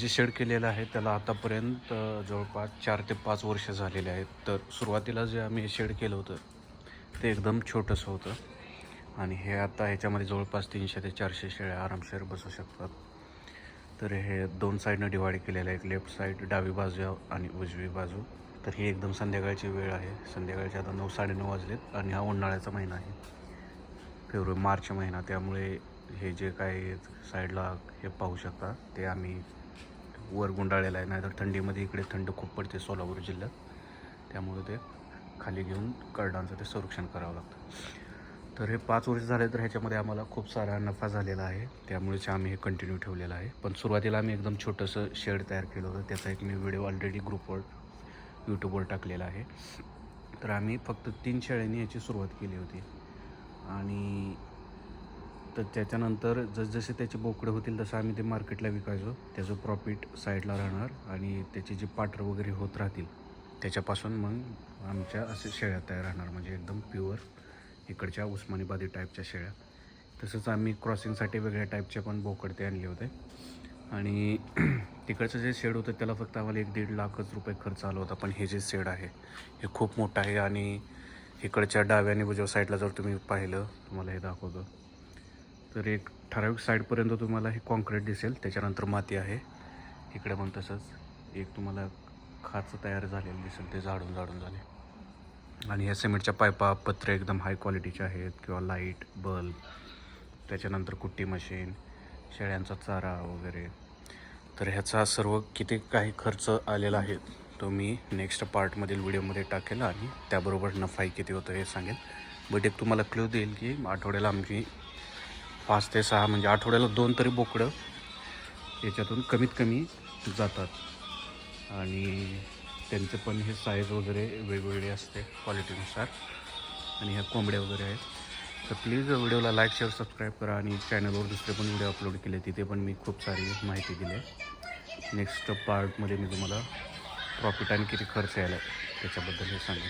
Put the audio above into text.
जे शेड केलेलं आहे त्याला आतापर्यंत जवळपास चार ते पाच वर्ष झालेले आहेत. तर सुरुवातीला जे आम्ही शेड केलं होतं ते एकदम छोटंसं होतं. आणि हे आता ह्याच्यामध्ये जवळपास तीनशे ते चारशे शेळ्या आरामशीर बसू शकतात. तर हे दोन साईडनं डिवाईड केलेलं आहे. एक लेफ्ट साईड डावी बाजू आणि उजवी बाजू. तर ही एकदम संध्याकाळची वेळ आहे. संध्याकाळचे आता नऊ साडेनऊ वाजलेत आणि हा उन्हाळ्याचा महिना आहे. फेब्रुवारी मार्च महिना. त्यामुळे हे जे काय साईडला हे पाहू शकता ते आम्ही वर गुंडाळलेलं आहे. नाहीतर थंडीमध्ये इकडे थंड खूप पडते सोलापूर जिल्ह्यात. त्यामुळे ते खाली घेऊन करडांचं ते संरक्षण करावं लागतं. तर हे पाच वर्ष झाले तर ह्याच्यामध्ये आम्हाला खूप सारा नफा झालेला आहे. त्यामुळेच आम्ही हे कंटिन्यू ठेवलेलं आहे. पण सुरुवातीला आम्ही एकदम छोटंसं शेड तयार केलं होतं. त्याचा एक मी व्हिडिओ ऑलरेडी ग्रुपवर यूट्यूबवर टाकलेला आहे. तर आम्ही फक्त तीन शेळ्यांनी याची सुरुवात केली होती. आणि तर त्याच्यानंतर जसजसे त्याचे बोकडे होतील तसं आम्ही ते मार्केटला विकायचो. त्याचं प्रॉफिट साईडला राहणार आणि त्याचे जे पाटर वगैरे होत राहतील त्याच्यापासून मग आमच्या असे शेळ्या तयार राहणार. म्हणजे एकदम प्युअर इकडच्या उस्मानीबादी टाईपच्या शेळ्या. तसंच आम्ही क्रॉसिंगसाठी वेगळ्या टाईपचे पण बोकड ते आणले होते. आणि तिकडचं जे शेड होतं त्याला फक्त आम्हाला एक दीड लाखच रुपये खर्च आला होता. पण हे जे शेड आहे हे खूप मोठं आहे. आणि इकडच्या डाव्या आणि उजव्या साईडला जर तुम्ही पाहिलं तुम्हाला हे दाखवतो. तर एक ठराविक साईडपर्यंत तुम्हाला हे कॉन्क्रीट दिसेल त्याच्यानंतर माती आहे. इकडे पण तसंच एक तुम्हाला खाचं तयार झालेलं दिसेल ते झाडून झाडून झाले. आणि ह्या सिमेंटच्या पायपा पत्रे एकदम हाय क्वालिटीचे आहेत किंवा लाइट बल्ब त्याच्यानंतर कुट्टी मशीन शेळ्यांचा चारा वगैरे. तर ह्याचा सर्व किती काही खर्च आलेला आहे तो मी नेक्स्ट पार्टमधील व्हिडिओमध्ये टाकेल आणि त्याबरोबर नफाही किती होतं हे सांगेल. बट एक तुम्हाला क्ल्यू देईल की आठवड्याला आमची पाच ते सहा म्हणजे आठवड्याला दोन तरी बोकडं याच्यातून कमीत कमी जातात. आणि त्यांचे पण हे साईज वगैरे वेगवेगळे असते क्वालिटीनुसार आणि ह्या कोंबड्या वगैरे आहेत. तर प्लीज व्हिडिओला लाईक शेअर सबस्क्राईब करा आणि चॅनलवर दुसरे पण व्हिडिओ अपलोड केले तिथे पण मी खूप सारी माहिती दिली आहे. नेक्स्ट पार्टमध्ये मी तुम्हाला प्रॉफिट आणि किती खर्च यायला त्याच्याबद्दल हे सांगेन.